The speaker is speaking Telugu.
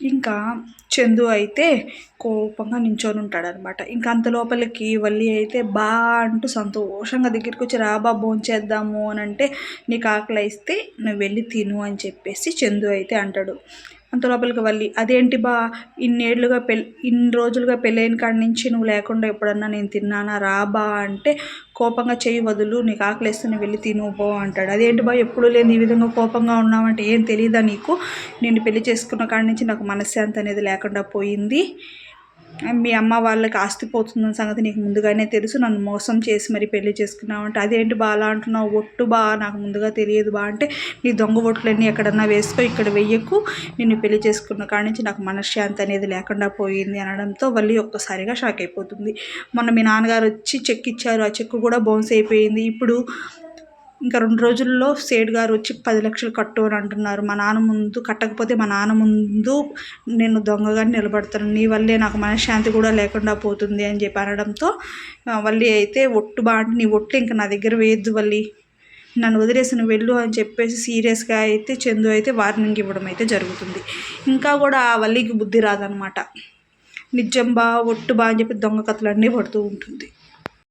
ఇంకా చందు అయితే కోపంగా నించొని ఉంటాడనమాట ఇంకా అంత లోపలికి వల్లి అయితే బా అంటూ సంతోషంగా దగ్గరికి వచ్చి రాబా భోంచేద్దాము అని అంటే నీకు ఆకలి వేస్తే నువ్వు వెళ్ళి తిను అని చెప్పేసి చందు అయితే అంటాడు. అంత లోపలికి వల్లి అదేంటి బా ఇన్నేళ్ళుగా పెళ్ళి ఇన్ని రోజులుగా పెళ్ళైన కాడి నుంచి నువ్వు లేకుండా ఎప్పుడన్నా నేను తిన్నానా? రా బా అంటే కోపంగా చేయి వదులు నీకు ఆకలిస్తే వెళ్ళి తిను పో అంటాడు. అదేంటి బా ఎప్పుడు లేని ఈ విధంగా కోపంగా ఉన్నావంటే ఏం తెలియదా నీకు? నేను పెళ్ళి చేసుకున్న కాడి నుంచి నాకు మనశ్శాంతి అనేది లేకుండా పోయింది. మీ అమ్మ వాళ్ళకి ఆస్తి పోతుందన్న సంగతి నీకు ముందుగానే తెలుసు. నన్ను మోసం చేసి మరి పెళ్ళి చేసుకున్నావు అంటే అదేంటి బా అలా అంటున్నావు? ఒట్టు బా నాకు ముందుగా తెలియదు బా అంటే నీ దొంగ ఒట్లన్నీ ఎక్కడన్నా వేసుకో ఇక్కడ వెయ్యకు. నిన్ను పెళ్ళి చేసుకున్న కాడి నుంచి నాకు మనశ్శాంతి అనేది లేకుండా పోయింది అనడంతో వల్లి ఒక్కసారిగా షాక్ అయిపోతుంది. మొన్న మీ నాన్నగారు వచ్చి చెక్ ఇచ్చారు. ఆ చెక్ కూడా బౌన్స్ అయిపోయింది. ఇప్పుడు ఇంకా రెండు రోజుల్లో సేట్ గారు వచ్చి పది లక్షలు కట్టు అని అంటున్నారు. మా నాన్న ముందు కట్టకపోతే మా నాన్న ముందు నేను దొంగగా నిలబడతాను. నీ వల్లే నాకు మనశ్శాంతి కూడా లేకుండా పోతుంది అని చెప్పి అనడంతో వల్లి అయితే ఒట్టు బాంటి నీ ఒట్టు ఇంకా నా దగ్గర వేయద్దు వల్లి. నన్ను వదిలేసిన వెళ్ళు అని చెప్పేసి సీరియస్గా అయితే చందు అయితే వార్నింగ్ ఇవ్వడం అయితే జరుగుతుంది. ఇంకా కూడా ఆ వల్లికి బుద్ధి రాదనమాట. నిజం బా ఒట్టు బా అని చెప్పి దొంగ కథలు అన్నీ పడుతూ ఉంటుంది.